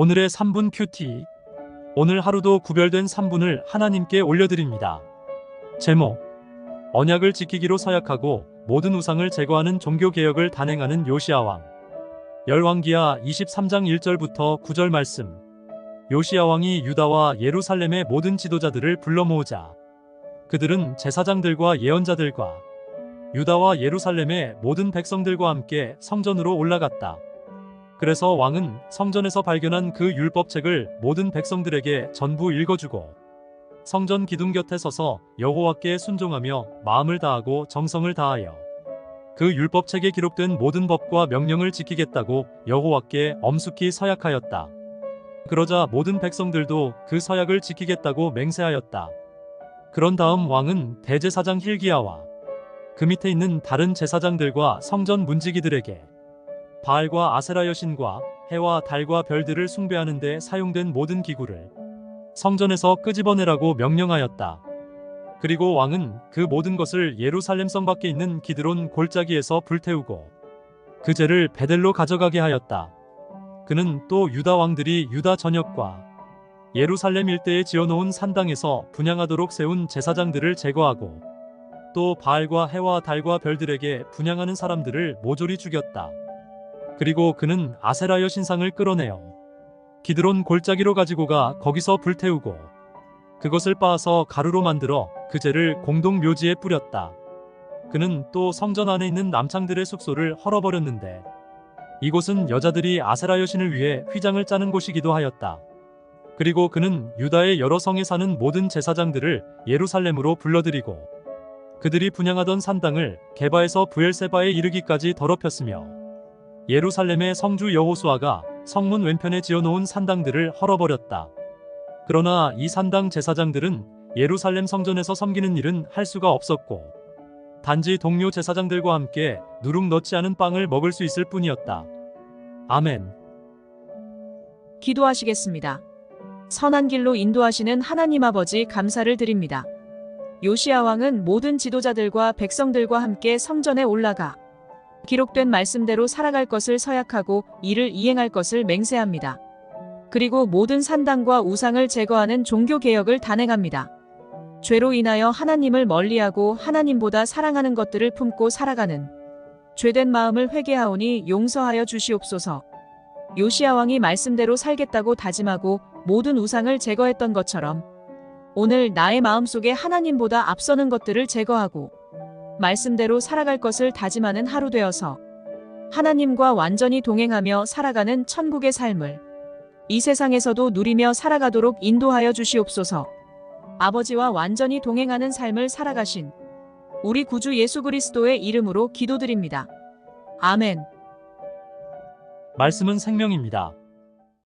오늘의 3분 큐티. 오늘 하루도 구별된 3분을 하나님께 올려드립니다. 제목. 언약을 지키기로 서약하고 모든 우상을 제거하는 종교 개혁을 단행하는 요시아 왕. 열왕기하 23장 1절부터 9절 말씀. 요시아 왕이 유다와 예루살렘의 모든 지도자들을 불러 모으자. 그들은 제사장들과 예언자들과 유다와 예루살렘의 모든 백성들과 함께 성전으로 올라갔다. 그래서 왕은 성전에서 발견한 그 율법책을 모든 백성들에게 전부 읽어주고 성전 기둥 곁에 서서 여호와께 순종하며 마음을 다하고 정성을 다하여 그 율법책에 기록된 모든 법과 명령을 지키겠다고 여호와께 엄숙히 서약하였다. 그러자 모든 백성들도 그 서약을 지키겠다고 맹세하였다. 그런 다음 왕은 대제사장 힐기야와 그 밑에 있는 다른 제사장들과 성전 문지기들에게 바알과 아세라 여신과 해와 달과 별들을 숭배하는 데 사용된 모든 기구를 성전에서 끄집어내라고 명령하였다. 그리고 왕은 그 모든 것을 예루살렘 성 밖에 있는 기드론 골짜기에서 불태우고 그 죄를 베델로 가져가게 하였다. 그는 또 유다 왕들이 유다 전역과 예루살렘 일대에 지어놓은 산당에서 분양하도록 세운 제사장들을 제거하고 또 바알과 해와 달과 별들에게 분양하는 사람들을 모조리 죽였다. 그리고 그는 아세라 여 신상을 끌어내어 기드론 골짜기로 가지고 가 거기서 불태우고 그것을 빻아서 가루로 만들어 그 죄를 공동 묘지에 뿌렸다. 그는 또 성전 안에 있는 남창들의 숙소를 헐어버렸는데 이곳은 여자들이 아세라 여신을 위해 휘장을 짜는 곳이기도 하였다. 그리고 그는 유다의 여러 성에 사는 모든 제사장들을 예루살렘으로 불러들이고 그들이 분양하던 산당을 개바에서 부엘세바에 이르기까지 더럽혔으며 예루살렘의 성주 여호수아가 성문 왼편에 지어놓은 산당들을 헐어버렸다. 그러나 이 산당 제사장들은 예루살렘 성전에서 섬기는 일은 할 수가 없었고 단지 동료 제사장들과 함께 누룩 넣지 않은 빵을 먹을 수 있을 뿐이었다. 아멘. 기도하시겠습니다. 선한 길로 인도하시는 하나님 아버지 감사를 드립니다. 요시아 왕은 모든 지도자들과 백성들과 함께 성전에 올라가 기록된 말씀대로 살아갈 것을 서약하고 이를 이행할 것을 맹세합니다. 그리고 모든 산당과 우상을 제거하는 종교 개혁을 단행합니다. 죄로 인하여 하나님을 멀리하고 하나님보다 사랑하는 것들을 품고 살아가는 죄된 마음을 회개하오니 용서하여 주시옵소서. 요시아 왕이 말씀대로 살겠다고 다짐하고 모든 우상을 제거했던 것처럼 오늘 나의 마음속에 하나님보다 앞서는 것들을 제거하고 말씀대로 살아갈 것을 다짐하는 하루 되어서 하나님과 완전히 동행하며 살아가는 천국의 삶을 이 세상에서도 누리며 살아가도록 인도하여 주시옵소서. 아버지와 완전히 동행하는 삶을 살아가신 우리 구주 예수 그리스도의 이름으로 기도드립니다. 아멘. 말씀은 생명입니다.